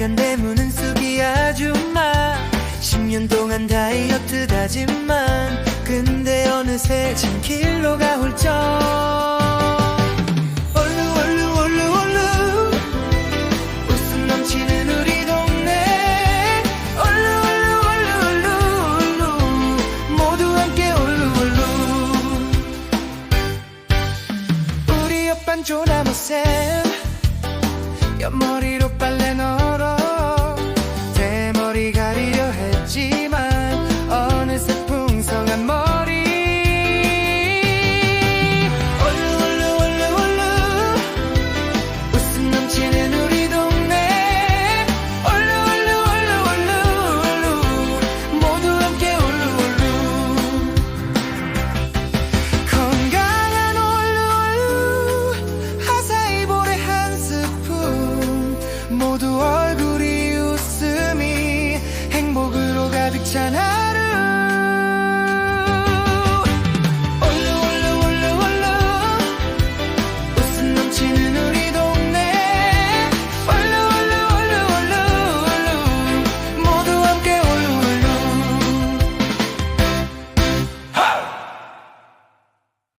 빨간 대문은 쑥이 아줌마 10년 동안 다이어트 다짐만. 근데 어느새 진 킬로가 훌쩍 얼루 얼루 얼루 얼루 웃음 넘치는 우리 동네. 얼루 얼루 얼루 얼루 모두 함께 얼루 얼루 우리 옆반 조나무쌤 옆머리로 빨래 넣어.